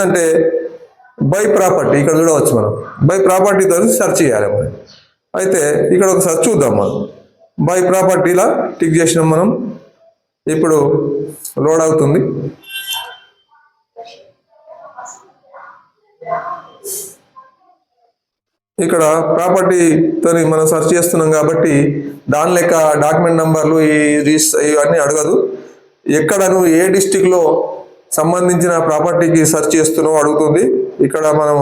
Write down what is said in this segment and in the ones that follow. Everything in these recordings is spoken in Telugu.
ఏంటంటే బై ప్రాపర్టీ ఇక్కడ చూడవచ్చు మనం. బై ప్రాపర్టీ తోటి సెర్చ్ చేయాలి మనం. అయితే ఇక్కడ ఒక సెర్చ్ చూద్దాం మనం. బై ప్రాపర్టీలా టిక్ చేసినాం మనం. ఇప్పుడు లోడ్ అవుతుంది. ఇక్కడ ప్రాపర్టీతో మనం సెర్చ్ చేస్తున్నాం కాబట్టి దాని లెక్క డాక్యుమెంట్ నెంబర్లు ఈ రిజిస్టర్ ఇవన్నీ అడగదు. ఎక్కడ నువ్వు ఏ డిస్టిక్లో సంబంధించిన ప్రాపర్టీకి సెర్చ్ చేస్తున్నావు అడుగుతుంది. ఇక్కడ మనం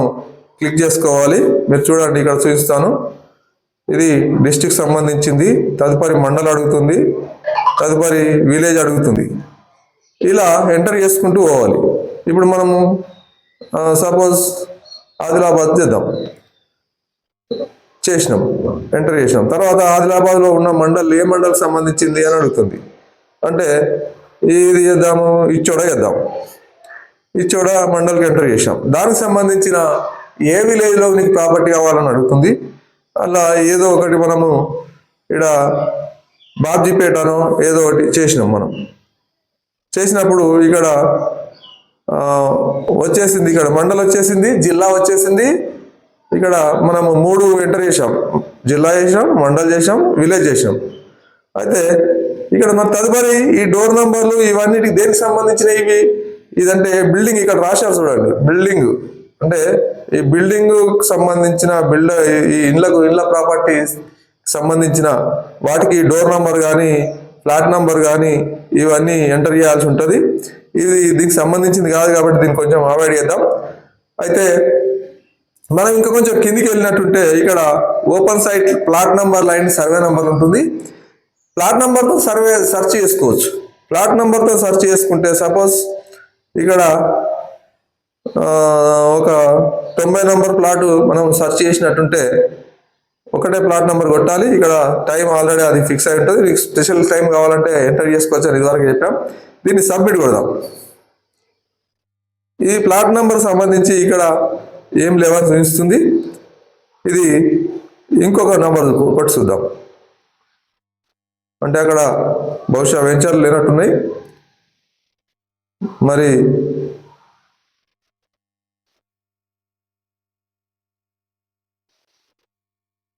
క్లిక్ చేసుకోవాలి. మీరు చూడండి ఇక్కడ చూపిస్తాను. ఇది డిస్టిక్ సంబంధించింది. తదుపరి మండలం అడుగుతుంది. తదుపరి విలేజ్ అడుగుతుంది. ఇలా ఎంటర్ చేసుకుంటూ పోవాలి. ఇప్పుడు మనము సపోజ్ ఆదిలాబాద్ చేద్దాం. చేసినాం. ఎంటర్ చేసినాం. తర్వాత ఆదిలాబాద్లో ఉన్న మండల్ ఏ మండలికి సంబంధించింది అని అడుగుతుంది. అంటే ఇది చేద్దాము? ఇచ్చోడ చేద్దాం. ఇచ్చోడ మండల్కి ఎంటర్ చేసాం దానికి సంబంధించిన ఏ విలేజ్లో నీకు ప్రాపర్టీ కావాలని అడుగుతుంది? అలా ఏదో ఒకటి మనము ఇక్కడ బాబ్జీపేటనో ఏదో ఒకటి చేసినాం మనం. చేసినప్పుడు ఇక్కడ వచ్చేసింది ఇక్కడ మండలం వచ్చేసింది జిల్లా వచ్చేసింది. ఇక్కడ మనము మూడు ఎంటర్ చేసాం జిల్లా చేసాం మండల్ చేసాం విలేజ్ చేసాం అయితే ఇక్కడ మన తదుపరి ఈ డోర్ నంబర్లు ఇవన్నిటికి దేనికి సంబంధించిన ఇవి? ఇదంటే బిల్డింగ్ ఇక్కడ రాశారు చూడండి. బిల్డింగ్ అంటే ఈ బిల్డింగ్ సంబంధించిన బిల్డ ఈ ఇండ్లకు ఇండ్ల ప్రాపర్టీస్ సంబంధించిన వాటికి డోర్ నంబర్ కానీ ఫ్లాట్ నంబర్ కానీ ఇవన్నీ ఎంటర్ చేయాల్సి ఉంటుంది. ఇది దీనికి సంబంధించింది కాదు కాబట్టి దీన్ని కొంచెం అవాయిడ్ చేద్దాం. అయితే మనం ఇంకా కొంచెం కిందికి వెళ్ళినట్టుంటే ఇక్కడ open site plot number line survey number ఉంటుంది. ప్లాట్ నెంబర్తో సర్వే సెర్చ్ చేసుకోవచ్చు. ప్లాట్ నెంబర్తో సెర్చ్ చేసుకుంటే సపోజ్ ఇక్కడ ఒక తొంభై నంబర్ ప్లాట్ మనం సెర్చ్ చేసినట్టుంటే ఒకటే ప్లాట్ నెంబర్ కొట్టాలి. ఇక్కడ టైం ఆల్రెడీ అది ఫిక్స్ అయి ఉంటుంది. మీకు స్పెషల్ టైం కావాలంటే ఎంటర్ చేసుకోవచ్చు అని ఇదివరకు చెప్పాం. దీన్ని సబ్మిట్ కొడదాం. ఈ ప్లాట్ నెంబర్ సంబంధించి ఇక్కడ ఏం లేవని చూపిస్తుంది. ఇది ఇంకొక నెంబర్ కొట్టి చూద్దాం. అంటే అక్కడ బహుశా వెంచర్లు లేనట్టున్నాయి. మరి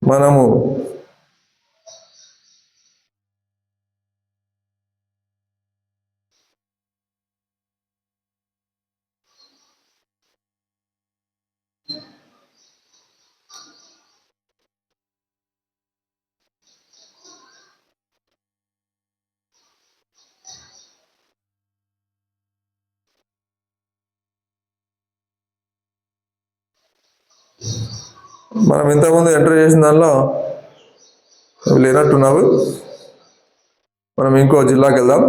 మనము మనం ఇంతకుముందు ఎంటర్ చేసిన దానిలో అవి లేనట్టున్నావు మనం ఇంకో జిల్లాకి వెళ్దాం.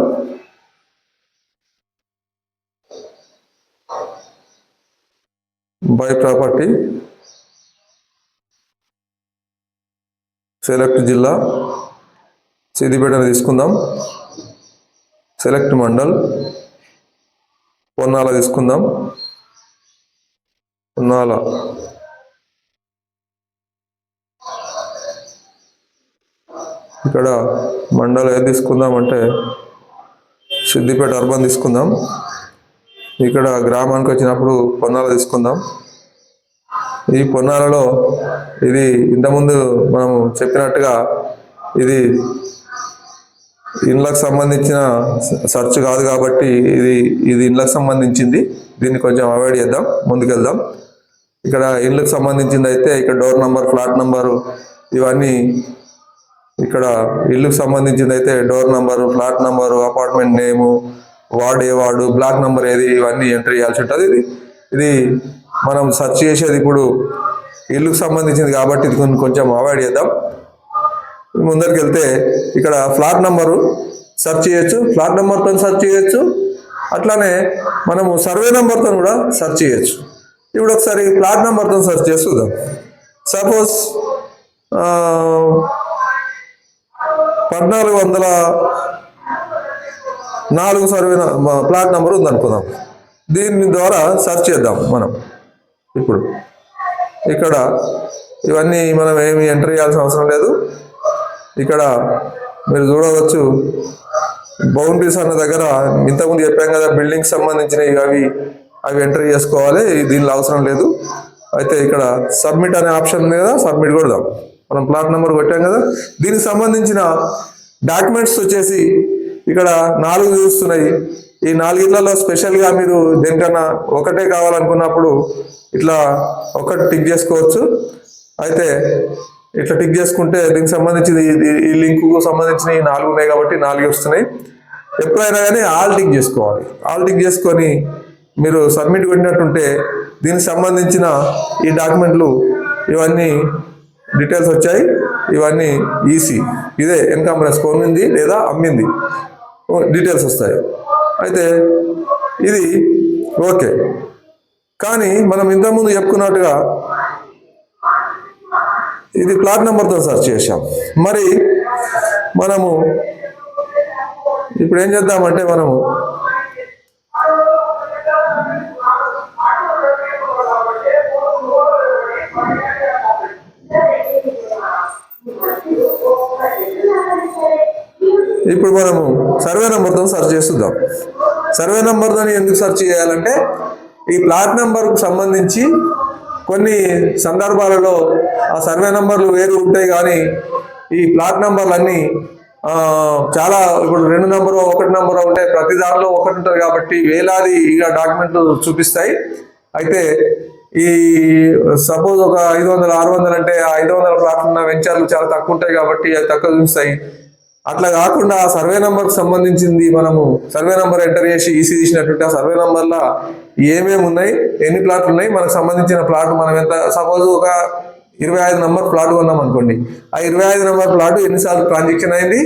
By property. సెలెక్ట్ జిల్లా. సిద్దిపేటను తీసుకుందాం. సెలెక్ట్ మండల్. పొన్నాల తీసుకుందాం. పొన్నాల. ఇక్కడ మండలం ఏది తీసుకుందామంటే సిద్దిపేట అర్బన్ తీసుకుందాం. ఇక్కడ గ్రామానికి వచ్చినప్పుడు పొన్నాల తీసుకుందాం. ఈ పొన్నాలలో ఇది ఇంతకుముందు మనం చెప్పినట్టుగా ఇది ఇండ్లకు సంబంధించిన సర్చ్ కాదు కాబట్టి ఇది ఇది ఇండ్లకు సంబంధించింది. దీన్ని కొంచెం అవాయిడ్ చేద్దాం ముందుకెళ్దాం. ఇక్కడ ఇండ్లకు సంబంధించింది అయితే ఇక్కడ డోర్ నంబర్ ఫ్లాట్ నంబరు ఇవన్నీ ఇక్కడ ఇల్లుకు సంబంధించింది అయితే door number flat number apartment name ward ఏ వార్డు బ్లాక్ నంబర్ ఏది ఇవన్నీ ఎంటర్ చేయాల్సి ఉంటుంది. ఇది ఇది మనం సెర్చ్ చేసేది ఇప్పుడు ఇల్లుకు సంబంధించింది కాబట్టి ఇది కొంచెం- కొంచెం అవాయిడ్ చేద్దాం. ముందరికి వెళ్తే ఇక్కడ ఫ్లాట్ నంబరు సెర్చ్ చేయొచ్చు ఫ్లాట్ నెంబర్తో సెర్చ్ చేయొచ్చు అట్లానే మనము సర్వే నెంబర్తో కూడా సెర్చ్ చేయొచ్చు. ఇప్పుడు ఒకసారి ఫ్లాట్ నెంబర్తో సెర్చ్ చేసి చూద్దాం. సపోజ్ పద్నాలుగు వందల నాలుగు సర్వే ప్లాట్ నెంబర్ ఉందనుకుందాం. దీని ద్వారా సెర్చ్ చేద్దాం మనం. ఇప్పుడు ఇక్కడ ఇవన్నీ మనం ఏమి ఎంటర్ చేయాల్సిన అవసరం లేదు. ఇక్కడ మీరు చూడవచ్చు బౌండరీస్ అన్న దగ్గర ఇంతకుముందు చెప్పాం కదా బిల్డింగ్ సంబంధించినవి అవి అవి ఎంటర్ చేసుకోవాలి దీనిలో అవసరం లేదు. అయితే ఇక్కడ సబ్మిట్ అనే ఆప్షన్ మీద సబ్మిట్ కొడదాం. మనం ప్లాట్ నెంబర్ కొట్టాం కదా? దీనికి సంబంధించిన డాక్యుమెంట్స్ వచ్చేసి ఇక్కడ నాలుగు చూస్తున్నాయి. ఈ నాలుగిట్లలో స్పెషల్గా మీరు దేనికన్నా ఒకటే కావాలనుకున్నప్పుడు ఇట్లా ఒకటి టిక్ చేసుకోవచ్చు. అయితే ఇట్లా టిక్ చేసుకుంటే దీనికి సంబంధించిన ఈ- లింక్కు సంబంధించిన ఈ నాలుగు ఉన్నాయి కాబట్టి నాలుగు వస్తున్నాయి. ఎప్పుడైనా కానీ ఆల్ టిక్ చేసుకోవాలి. ఆల్ టిక్ చేసుకొని మీరు సబ్మిట్ కొట్టినట్టుంటే దీనికి సంబంధించిన ఈ డాక్యుమెంట్లు ఇవన్నీ డీటెయిల్స్ వచ్చాయి. ఇవన్నీ ఈసీ. ఇదే ఎన్కమ్ కొనింది లేదా అమ్మింది. డీటెయిల్స్ వస్తాయి. అయితే ఇది ఓకే. కానీ మనం ఇంతకుముందు చెప్పుకున్నట్టుగా ఇది ప్లాట్ నెంబర్తో సార్ చేసాం మరి మనము ఇప్పుడు ఏం చేద్దామంటే మనము ఇప్పుడు మనము సర్వే నెంబర్తో సెర్చ్ చేస్తుందాం సర్వే నెంబర్తో ఎందుకు సెర్చ్ చేయాలంటే ఈ ప్లాట్ నెంబర్కు సంబంధించి కొన్ని సందర్భాలలో ఆ సర్వే నెంబర్లు వేరు ఉంటాయి కానీ ఈ ప్లాట్ నెంబర్లన్నీ చాలా ఇప్పుడు రెండు నెంబరు ఒకటి నెంబరు ఉంటాయి. ప్రతి దానిలో ఒకటి ఉంటుంది కాబట్టి వేలాది ఇక డాక్యుమెంట్లు చూపిస్తాయి. అయితే ఈ సపోజ్ ఒక ఐదు వందలు ఆరు వందలు అంటే ఆ ఐదు వందల ప్లాట్ల ఉన్న వెంచర్లు చాలా తక్కువ ఉంటాయి కాబట్టి అవి తక్కువ చూపిస్తాయి. అట్లా కాకుండా ఆ సర్వే నంబర్కి సంబంధించింది మనము సర్వే నంబర్ ఎంటర్ చేసి ఈసీ తీసినట్టుంటే ఆ సర్వే నంబర్లో ఏమేమి ఉన్నాయి ఎన్ని ప్లాట్లు ఉన్నాయి మనకు సంబంధించిన ప్లాట్ మనం ఎంత సపోజ్ ఒక ఇరవై ఐదు నంబర్ ప్లాట్ కొన్నాం అనుకోండి. ఆ ఇరవై ఐదు నంబర్ ప్లాట్ ఎన్నిసార్లు ట్రాన్సాక్షన్ అయింది?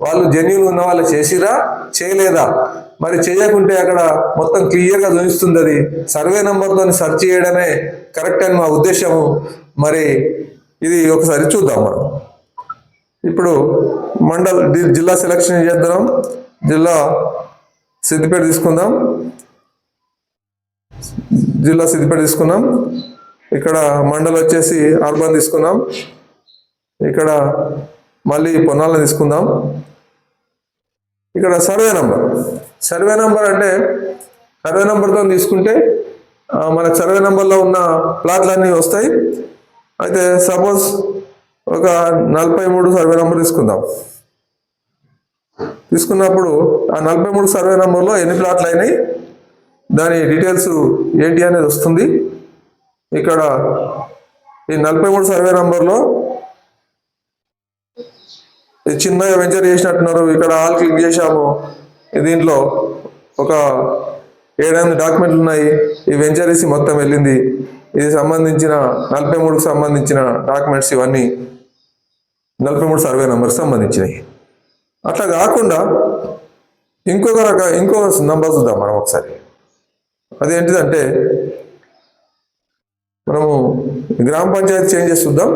వాళ్ళు జెన్యున్ ఉన్న వాళ్ళు చేసిరా చేయలేదా? మరి చేయకుంటే అక్కడ మొత్తం క్లియర్గా చూపిస్తుంది అది. సర్వే నెంబర్తో సెర్చ్ చేయడమే కరెక్ట్ అని మా ఉద్దేశము. మరి ఇది ఒకసారి చూద్దాం మనం. ఇప్పుడు మండల్ జిల్లా సెలక్షన్ చేద్దాం. జిల్లా సిద్దిపేట తీసుకుందాం. జిల్లా సిద్దిపేట తీసుకున్నాం ఇక్కడ మండల్ వచ్చేసి అర్బన్ తీసుకున్నాం ఇక్కడ మళ్ళీ పొన్నాలను తీసుకుందాం. ఇక్కడ సర్వే నంబర్. సర్వే నంబర్ అంటే సర్వే నెంబర్తో తీసుకుంటే మన మనకు సర్వే నెంబర్లో ఉన్న ప్లాట్లన్నీ వస్తాయి. అయితే సపోజ్ ఒక నలభై మూడు సర్వే నంబర్ తీసుకుందాం. తీసుకున్నప్పుడు ఆ నలభై మూడు సర్వే నంబర్లో ఎన్ని ప్లాట్లు అయినాయి? దాని డీటెయిల్స్ ఏంటి అనేది వస్తుంది. ఇక్కడ ఈ నలభై మూడు సర్వే నెంబర్లో చిన్నగా వెంచర్ చేసినట్టున్నారు. ఇక్కడ ఆల్ క్లిక్ చేశాము. దీంట్లో ఒక ఏడెనిమిది డాక్యుమెంట్లు ఉన్నాయి. ఈ వెంచర్ వేసి మొత్తం వెళ్ళింది. ఇది సంబంధించిన నలభై మూడుకు సంబంధించిన డాక్యుమెంట్స్ ఇవన్నీ. నలభై మూడు సర్వే నెంబర్కి సంబంధించినవి అట్లా కాకుండా ఇంకొక రక ఇంకో నంబర్ చూద్దాం మనం ఒకసారి. అదేంటిదంటే మనము గ్రామ పంచాయతీ చేంజెస్ చూద్దాం.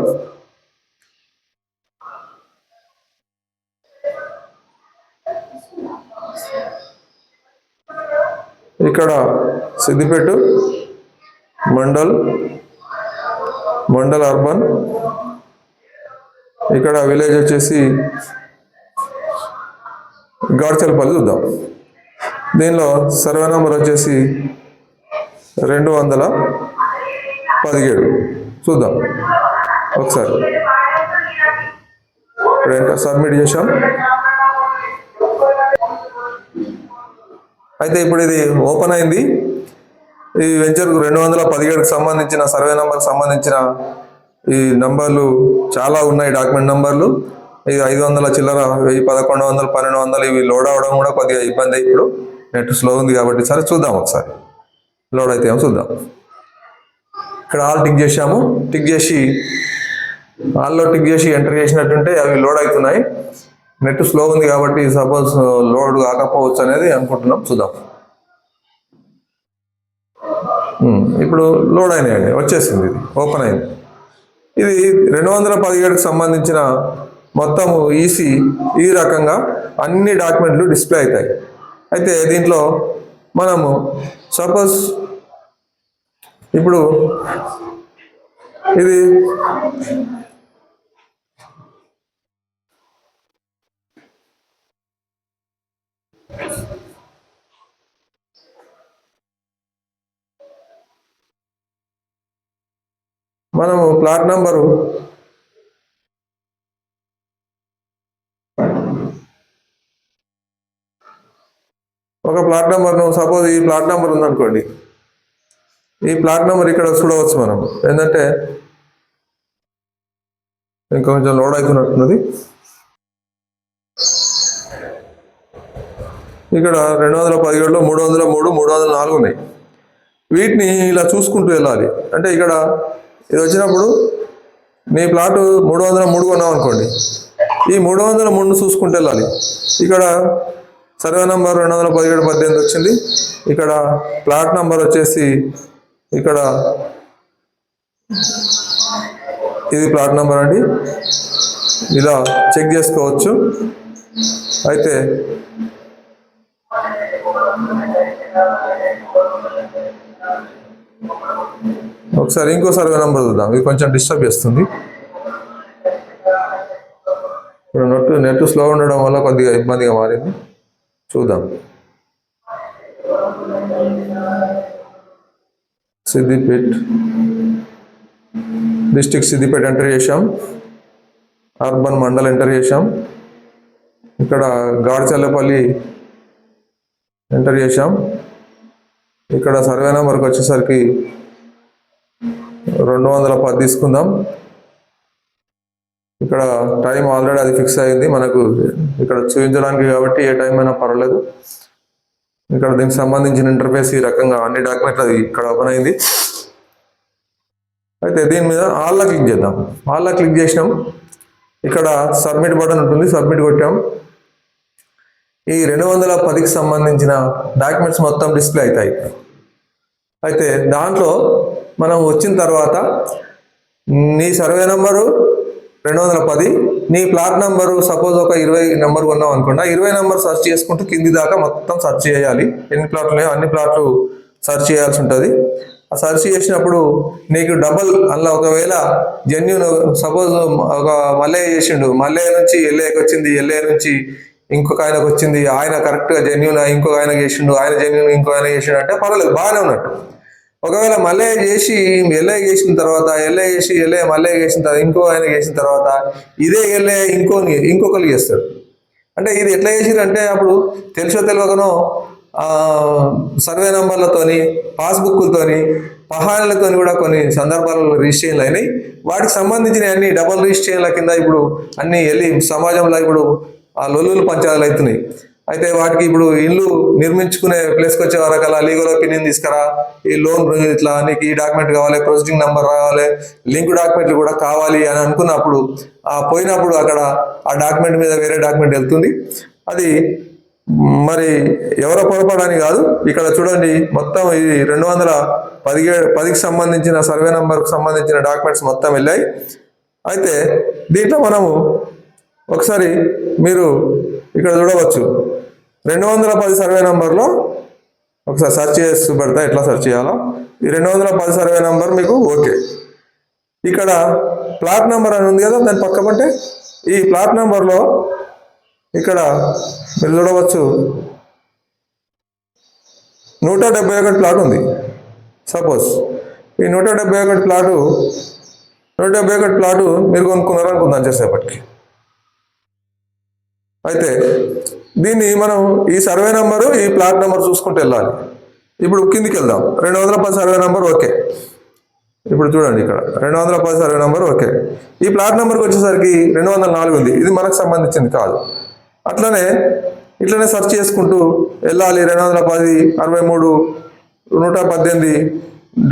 ఇక్కడ సిద్దిపేట మండల్ మండల్ అర్బన్ ఇక్కడ విలేజ్ వచ్చేసి గాడ్చల్పల్లి చూద్దాం. దీనిలో సర్వే నెంబర్ వచ్చేసి రెండు వందల పదిహేడు. చూద్దాం. ఒకసారి. సబ్మిట్ చేసాం అయితే ఇప్పుడు ఇది ఓపెన్ అయింది. ఈ వెంచర్కు రెండు వందల పదిహేడుకి సంబంధించిన సర్వే నెంబర్కి సంబంధించిన ఈ నంబర్లు చాలా ఉన్నాయి డాక్యుమెంట్ నంబర్లు. ఇది ఐదు వందల చిల్లర వెయ్యి పదకొండు వందలు పన్నెండు వందలు ఇవి లోడ్ అవడం కూడా కొద్దిగా ఇబ్బంది ఇప్పుడు. నెట్ స్లో ఉంది కాబట్టి సరే చూద్దాం ఒకసారి. లోడ్ అయితే ఏమో చూద్దాం. ఇక్కడ ఆల్ టిక్ చేసాము టిక్ చేసి ఆల్లో టిక్ చేసి ఎంటర్ చేసినట్టుంటే అవి లోడ్ అవుతున్నాయి. నెట్ స్లో ఉంది కాబట్టి సపోజ్ లోడ్ కాకపోవచ్చు అనేది అనుకుంటున్నాం. చూద్దాం. ఇప్పుడు లోడ్ అయినాయండి. వచ్చేసింది ఇది. ఓపెన్ అయింది. ఇది రెండు వందల పదిహేడుకి సంబంధించిన మొత్తము ఈసీ ఈ రకంగా అన్ని డాక్యుమెంట్లు డిస్ప్లే అవుతాయి. అయితే దీంట్లో మనము సపోజ్ ఇప్పుడు ఇది మనము ప్లాట్ నంబరు ఒక ప్లాట్ నెంబర్ను సపోజ్ ఈ ప్లాట్ నెంబర్ ఉందనుకోండి. ఈ ప్లాట్ నెంబర్ ఇక్కడ చూడవచ్చు మనం. ఏంటంటే ఇంకొంచెం లోడ్ అవుతున్నట్టున్నది. ఇక్కడ రెండు వందల పదిహేడులో మూడు వందల మూడు మూడు వందల నాలుగు ఉన్నాయి. వీటిని ఇలా చూసుకుంటూ వెళ్ళాలి. అంటే ఇక్కడ ఇది వచ్చినప్పుడు మీ ప్లాట్ మూడు వందల మూడు కొన్నాం అనుకోండి. ఈ మూడు వందల మూడును చూసుకుంటూ వెళ్ళాలి ఇక్కడ సర్వే నంబర్ రెండు వందల పదిహేడు పద్దెనిమిది వచ్చింది. ఇక్కడ ప్లాట్ నంబర్ వచ్చేసి ఇక్కడ ఇది ప్లాట్ నంబర్ అండి. ఇలా చెక్ చేసుకోవచ్చు. అయితే ఒకసారి ఇంకో సర్వే నంబర్ చూద్దాం. ఇది కొంచెం డిస్టర్బ్ చేస్తుంది. ఇప్పుడు నెట్ నెట్ స్లో ఉండడం వల్ల కొద్దిగా ఇబ్బందిగా మారింది. చూద్దాం. సిద్దిపేట్ డిస్టిక్ సిద్దిపేట ఎంటర్ చేశాం. అర్బన్ మండల్ ఎంటర్ చేసాం ఇక్కడ గాడిచల్లపల్లి ఎంటర్ చేసాం ఇక్కడ సర్వే నెంబర్కి వచ్చేసరికి రెండు వందల పది తీసుకుందాం. ఇక్కడ టైం ఆల్రెడీ అది ఫిక్స్ అయింది. మనకు ఇక్కడ చూపించడానికి కాబట్టి ఏ టైం అయినా పర్వాలేదు. ఇక్కడ దీనికి సంబంధించిన ఇంటర్ఫేస్ ఈ రకంగా అన్ని డాక్యుమెంట్లు అది ఇక్కడ ఓపెన్ అయింది. అయితే దీని మీద ఆల్లా క్లిక్ చేద్దాం. ఆల్లా క్లిక్ చేసినాం. ఇక్కడ సబ్మిట్ బటన్ ఉంటుంది. సబ్మిట్ కొట్టాం. ఈ రెండు వందల పదికి సంబంధించిన డాక్యుమెంట్స్ మొత్తం డిస్ప్లే అవుతాయి. అయితే దాంట్లో మనం వచ్చిన తర్వాత నీ సర్వే నెంబరు రెండు వందల పది నీ ప్లాట్ నెంబరు సపోజ్ ఒక ఇరవై నెంబర్ కొన్నాం అనుకున్నా ఇరవై నెంబర్ సెర్చ్ చేసుకుంటూ కింది దాకా మొత్తం సెర్చ్ చేయాలి. ఎన్ని ప్లాట్లు ఉన్నాయో అన్ని ప్లాట్లు సెర్చ్ చేయాల్సి ఉంటుంది. ఆ సెర్చ్ చేసినప్పుడు నీకు డబల్ అలా ఒకవేళ జెన్యున్ సపోజ్ ఒక మల్లయ్య చేసిండు మల్లయ్య నుంచి ఎల్ఏకి వచ్చింది ఎల్ఏ నుంచి ఇంకొక ఆయనకు వచ్చింది ఆయన కరెక్ట్గా జెన్యున్ ఇంకొక ఆయన చేసిండు ఆయన జెన్యున్ ఇంకో ఆయన చేసిండు అంటే పర్వాలేదు బాగానే ఉన్నట్టు. ఒకవేళ మళ్ళీ చేసి ఎల్ఐ చేసిన తర్వాత ఎల్లే చేసి ఎల్ఐ మళ్ళీ చేసిన తర్వాత ఇంకో ఆయన చేసిన తర్వాత ఇదే ఎల్ఐ ఇంకో ఇంకొకరు చేస్తాడు అంటే ఇది ఎట్లా చేసిరు అంటే అప్పుడు తెలుసో తెలియకనో సర్వే నంబర్లతోని పాస్బుక్లతోని పహాన్లతోని కూడా కొన్ని సందర్భాలలో రిజిస్ట్రేషన్లు అయినాయి. వాటికి సంబంధించిన అన్ని డబల్ రిజిస్ట్రేషన్ల కింద ఇప్పుడు అన్ని వెళ్ళి సమాజంలో ఇప్పుడు ఆ లొల్లులు పంచాలు అవుతున్నాయి. అయితే వాటికి ఇప్పుడు ఇల్లు నిర్మించుకునే ప్లేస్కి వచ్చే వరకల్లా లీగల్ ఒపీనియన్ తీసుకురా ఈ లోన్ ఇట్లా నీకు ఈ డాక్యుమెంట్ కావాలి ప్రొసీడింగ్ నెంబర్ రావాలి లింక్ డాక్యుమెంట్లు కూడా కావాలి అని అనుకున్నప్పుడు ఆ పోయినప్పుడు అక్కడ ఆ డాక్యుమెంట్ మీద వేరే డాక్యుమెంట్ వెళ్తుంది. అది మరి ఎవరో పొరపడని కాదు. ఇక్కడ చూడండి మొత్తం ఇది రెండు వందల పదిహేడు పదికి సంబంధించిన సర్వే నెంబర్కు సంబంధించిన డాక్యుమెంట్స్ మొత్తం వెళ్ళాయి. అయితే దీంట్లో మనము ఒకసారి మీరు ఇక్కడ చూడవచ్చు. రెండు వందల పది సర్వే నెంబర్లో ఒకసారి సెర్చ్ చేసి పెడతా ఎట్లా సెర్చ్ చేయాలో. ఈ రెండు వందల పది సర్వే నెంబర్ మీకు ఓకే. ఇక్కడ ప్లాట్ నెంబర్ అని ఉంది కదా దాని పక్క పంటే ఈ ప్లాట్ నెంబర్లో ఇక్కడ మీరు చూడవచ్చు. నూట డెబ్బై ఒకటి ప్లాట్ ఉంది. సపోజ్ ఈ నూట డెబ్బై ఒకటి ప్లాటు నూట డెబ్బై ఒకటి ప్లాటు మీరు కొనుక్కున్నారు అనుకుందాం చేసేపటికి. అయితే దీన్ని మనం ఈ సర్వే నెంబరు ఈ ప్లాట్ నెంబర్ చూసుకుంటూ వెళ్ళాలి. ఇప్పుడు కిందికి వెళ్దాం. రెండు వందల పది సర్వే నెంబర్ ఓకే. ఇప్పుడు చూడండి ఇక్కడ. రెండు వందల పది సర్వే నెంబర్ ఓకే. ఈ ప్లాట్ నెంబర్కి వచ్చేసరికి రెండు వందల నాలుగు ఉంది. ఇది మనకు సంబంధించింది కాదు. అట్లనే ఇట్లనే సెర్చ్ చేసుకుంటూ వెళ్ళాలి. రెండు వందల పది అరవై మూడు నూట పద్దెనిమిది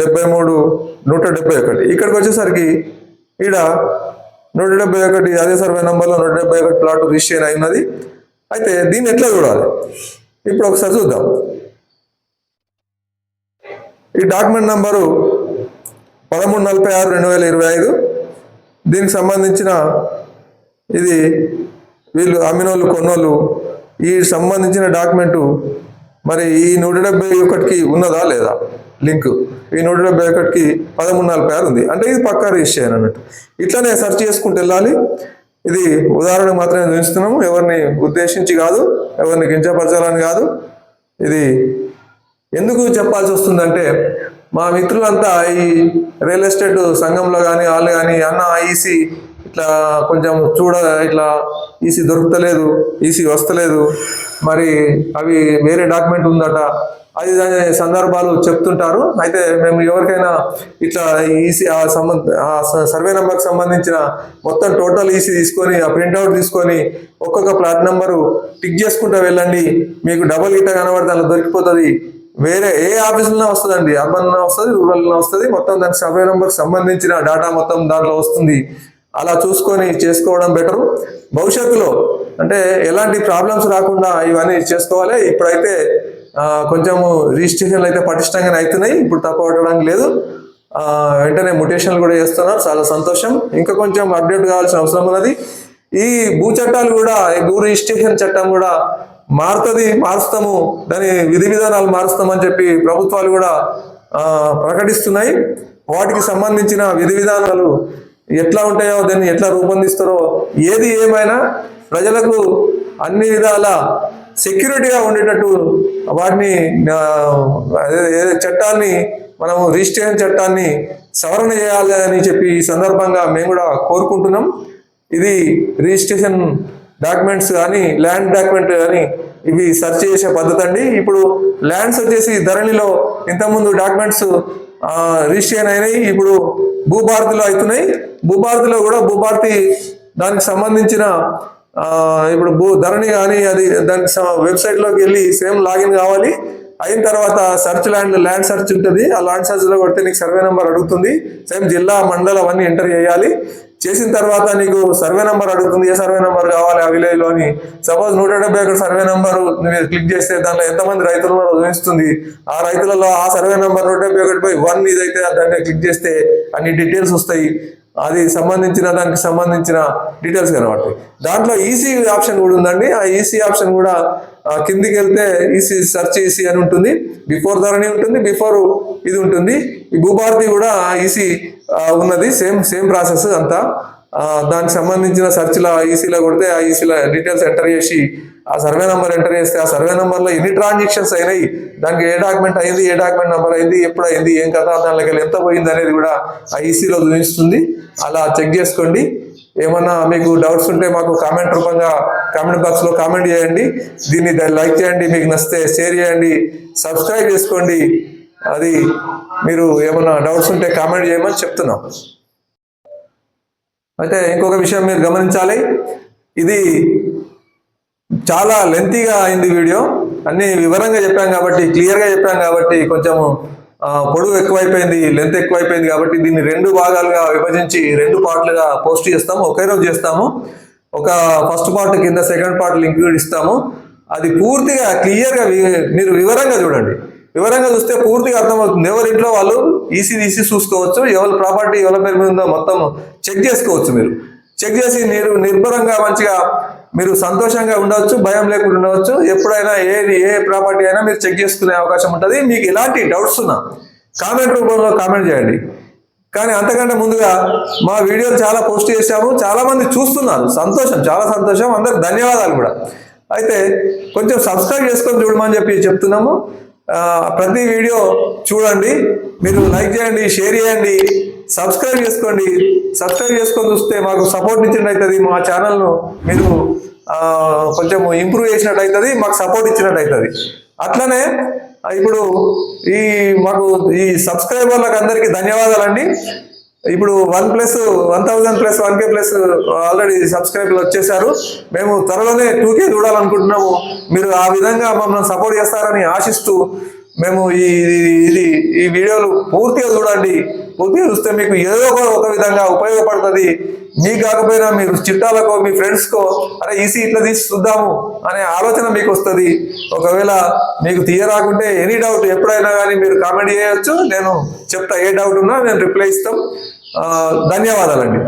డెబ్బై మూడు నూట డెబ్బై ఒకటి. ఇక్కడికి వచ్చేసరికి ఈడ నూట డెబ్బై ఒకటి అదే సర్వే నెంబర్లో నూట డెబ్బై ఒకటి ప్లాట్ రిజిస్ట్రేషన్ అయినది. అయితే దీన్ని ఎట్లా చూడాలి? ఇప్పుడు ఒకసారి చూద్దాం. ఈ డాక్యుమెంట్ నంబరు పదమూడు నలభై ఆరు రెండు వేల ఇరవై ఐదు. దీనికి సంబంధించిన ఇది వీళ్ళు అమ్మినోళ్ళు కొన్నోళ్ళు ఈ సంబంధించిన డాక్యుమెంటు మరి ఈ నూట డెబ్బై ఒకటికి ఉన్నదా లేదా? లింక్. ఈ నూట డెబ్బై ఒకటికి పదమూడు నలభై ఆరు ఉంది. అంటే ఇది పక్కా రిజిస్టర్ అయ్యాను అన్నట్టు. ఇట్లానే సెర్చ్ చేసుకుంటూ వెళ్ళాలి. ఇది ఉదాహరణ మాత్రమే చూపిస్తున్నాము. ఎవరిని ఉద్దేశించి కాదు ఎవరిని కించపరచాలని కాదు. ఇది ఎందుకు చెప్పాల్సి వస్తుందంటే మా మిత్రులంతా ఈ రియల్ ఎస్టేట్ సంఘంలో కానీ వాళ్ళు కానీ అన్న ఈసీ ఇట్లా కొంచెం చూడ ఇట్లా ఈసీ దొరుకుతలేదు ఈసీ వస్తలేదు. మరి అవి వేరే డాక్యుమెంట్ ఉందట. అది దాని సందర్భాలు చెప్తుంటారు. అయితే మేము ఎవరికైనా ఇట్లా ఈసీ ఆ సంబంధ ఆ సర్వే నెంబర్కి సంబంధించిన మొత్తం టోటల్ ఈసీ తీసుకొని ఆ ప్రింట్అవుట్ తీసుకొని ఒక్కొక్క ప్లాట్ నెంబరు టిక్ చేసుకుంటూ వెళ్ళండి. మీకు డబల్ గిట్ట కనబడితే అలా దొరికిపోతుంది. వేరే ఏ ఆఫీసులో వస్తుందండి. అర్బన్ వస్తుంది రూరల్ వస్తుంది. మొత్తం దానికి సర్వే నెంబర్కి సంబంధించిన డేటా మొత్తం దాంట్లో వస్తుంది. అలా చూసుకొని చేసుకోవడం బెటరు. భవిష్యత్తులో అంటే ఎలాంటి ప్రాబ్లమ్స్ రాకుండా ఇవన్నీ చేసుకోవాలి. ఇప్పుడైతే కొంచెము రిజిస్ట్రేషన్లు అయితే పటిష్టంగానే అవుతున్నాయి. ఇప్పుడు తప్ప పట్టడానికి లేదు. వెంటనే ముటేషన్లు కూడా చేస్తున్నారు. చాలా సంతోషం. ఇంకా కొంచెం అప్డేట్ కావాల్సిన అవసరం ఉన్నది. ఈ భూ చట్టాలు కూడా భూ రిజిస్ట్రేషన్ చట్టం కూడా మారుతుంది మారుస్తాము. దాని విధి విధానాలు మారుస్తామని చెప్పి ప్రభుత్వాలు కూడా ప్రకటిస్తున్నాయి. వాటికి సంబంధించిన విధి విధానాలు ఎట్లా ఉంటాయో దాన్ని ఎట్లా రూపొందిస్తారో ఏది ఏమైనా ప్రజలకు అన్ని విధాల సెక్యూరిటీగా ఉండేటట్టు వాటిని చట్టాన్ని మనము రిజిస్ట్రేషన్ చట్టాన్ని సవరణ చేయాలి అని చెప్పి ఈ సందర్భంగా మేము కూడా కోరుకుంటున్నాం. ఇది రిజిస్ట్రేషన్ డాక్యుమెంట్స్ కానీ ల్యాండ్ డాక్యుమెంట్ కానీ ఇవి సెర్చ్ చేసే పద్ధతి అండి. ఇప్పుడు ల్యాండ్స్ వచ్చేసి ధరణిలో ఇంతకుముందు డాక్యుమెంట్స్ రిజిస్ట్రేషన్ అయినాయి. ఇప్పుడు భూభారతిలో అవుతున్నాయి. భూభారతిలో కూడా భూభారతి దానికి సంబంధించిన ఇప్పుడు భూ ధరణి కానీ అది దానికి వెబ్సైట్లోకి వెళ్ళి సేమ్ లాగిన్ కావాలి. అయిన తర్వాత సర్చ్ ల్యాండ్ ల్యాండ్ సర్చ్ ఉంటుంది. ఆ ల్యాండ్ సర్చ్లో కొడితే నీకు సర్వే నెంబర్ అడుగుతుంది. సేమ్ జిల్లా మండలం అవన్నీ ఎంటర్ చేయాలి. చేసిన తర్వాత నీకు సర్వే నెంబర్ అడుగుతుంది. ఏ సర్వే నెంబర్ కావాలి ఆ విలేజ్లో అని సపోజ్ నూట డెబ్బై ఒకటి సర్వే నెంబర్ మీరు క్లిక్ చేస్తే దాంట్లో ఎంతమంది రైతులు ఉన్నారో చూపిస్తుంది ఆ రైతులలో ఆ సర్వే నెంబర్ నూట డెబ్బై ఒకటి బై వన్ ఇదైతే దాంట్లో క్లిక్ చేస్తే అన్ని డీటెయిల్స్ వస్తాయి. అది సంబంధించిన దానికి సంబంధించిన డీటెయిల్స్ కనబడతాయి దాంట్లో ఈసీ ఆప్షన్ కూడా ఉందండి. ఆ ఈసీ ఆప్షన్ కూడా కిందికి వెళ్తే ఈసీ సెర్చ్ ఈసీ అని ఉంటుంది. బిఫోర్ ధరణి ఉంటుంది. బిఫోర్ ఇది ఉంటుంది. ఈ భూభారతి కూడా ఈసీ ఉన్నది. సేమ్ సేమ్ ప్రాసెస్ అంతా. దానికి సంబంధించిన సెర్చ్లో ఈసీలో కొడితే ఆ ఈసీలో డీటెయిల్స్ ఎంటర్ చేసి ఆ సర్వే నెంబర్ ఎంటర్ చేస్తే ఆ సర్వే నెంబర్లో ఎన్ని ట్రాన్సాక్షన్స్ అయినాయి? దానికి ఏ డాక్యుమెంట్ అయింది? ఏ డాక్యుమెంట్ నెంబర్ అయింది? ఎప్పుడు అయింది? ఏం కదా దానిలోకి ఎంత పోయింది అనేది కూడా ఆ ఈసీలో చూపిస్తుంది. అలా చెక్ చేసుకోండి. ఏమన్నా మీకు డౌట్స్ ఉంటే మాకు కామెంట్ రూపంగా కామెంట్ బాక్స్లో కామెంట్ చేయండి. దీన్ని లైక్ చేయండి. మీకు నచ్చితే షేర్ చేయండి. సబ్స్క్రైబ్ చేసుకోండి. అది మీరు ఏమన్నా డౌట్స్ ఉంటే కామెంట్ చేయమని చెప్తున్నాం. అయితే ఇంకొక విషయం మీరు గమనించాలి. ఇది చాలా లెంతీగా అయింది వీడియో. అన్ని వివరంగా చెప్పాం కాబట్టి క్లియర్గా చెప్పాం కాబట్టి కొంచెము పొడవు ఎక్కువైపోయింది లెంత్ ఎక్కువైపోయింది కాబట్టి దీన్ని రెండు భాగాలుగా విభజించి రెండు పార్ట్లుగా పోస్ట్ చేస్తాము. ఒకే రోజు చేస్తాము. ఒక ఫస్ట్ పార్ట్ కింద సెకండ్ పార్ట్ లింక్ ఇస్తాము. అది పూర్తిగా క్లియర్గా మీరు వివరంగా చూడండి. వివరంగా చూస్తే పూర్తిగా అర్థమవుతుంది. ఎవరి ఇంట్లో వాళ్ళు ఈసీ తీసి చూసుకోవచ్చు ఎవరి ప్రాపర్టీ ఎవరి పేరు మీద ఉందో మొత్తం చెక్ చేసుకోవచ్చు మీరు. చెక్ చేసి మీరు నిర్భరంగా మంచిగా మీరు సంతోషంగా ఉండవచ్చు భయం లేకుండా ఉండవచ్చు. ఎప్పుడైనా ఏది ఏ ప్రాపర్టీ అయినా మీరు చెక్ చేసుకునే అవకాశం ఉంటుంది. మీకు ఎలాంటి డౌట్స్ ఉన్నా కామెంట్ రూపంలో కామెంట్ చేయండి. కానీ అంతకంటే ముందుగా మా వీడియోలు చాలా పోస్ట్ చేశాము. చాలా మంది చూస్తున్నారు. సంతోషం చాలా సంతోషం. అందరికి ధన్యవాదాలు కూడా. అయితే కొంచెం సబ్స్క్రైబ్ చేసుకొని చూడమని చెప్పి చెప్తున్నాము. ప్రతి వీడియో చూడండి మీరు లైక్ చేయండి షేర్ చేయండి సబ్స్క్రైబ్ చేసుకోండి. సబ్స్క్రైబ్ చేసుకొని చూస్తే మాకు సపోర్ట్ ఇచ్చినట్టు అవుతుంది మా ఛానల్ను మీరు కొంచెం ఇంప్రూవ్ చేసినట్టు అవుతుంది మాకు సపోర్ట్ ఇచ్చినట్టు అవుతుంది అట్లనే ఇప్పుడు ఈ మాకు ఈ సబ్స్క్రైబర్లకు అందరికీ ధన్యవాదాలండి. ఇప్పుడు one plus one thousand plus one K plus already సబ్స్క్రైబర్లు వచ్చేసారు. మేము త్వరలోనే టూ కే చూడాలనుకుంటున్నాము. మీరు ఆ విధంగా మమ్మల్ని సపోర్ట్ చేస్తారని ఆశిస్తూ మేము ఈ ఇది ఈ వీడియోలు పూర్తిగా చూడండి. పూర్తిగా చూస్తే మీకు ఏదో ఒక ఒక విధంగా ఉపయోగపడుతుంది. మీకు కాకపోయినా మీరు చిట్టాలకో మీ ఫ్రెండ్స్కో అరే ఈసీ ఇట్లా తీసి చూద్దాము అనే ఆలోచన మీకు వస్తుంది. ఒకవేళ మీకు తీయరాకుంటే ఎనీ డౌట్ ఎప్పుడైనా కానీ మీరు కామెంట్ చేయవచ్చు నేను చెప్తా ఏ డౌట్ ఉన్నా నేను రిప్లై ఇస్తాం. ధన్యవాదాలండి.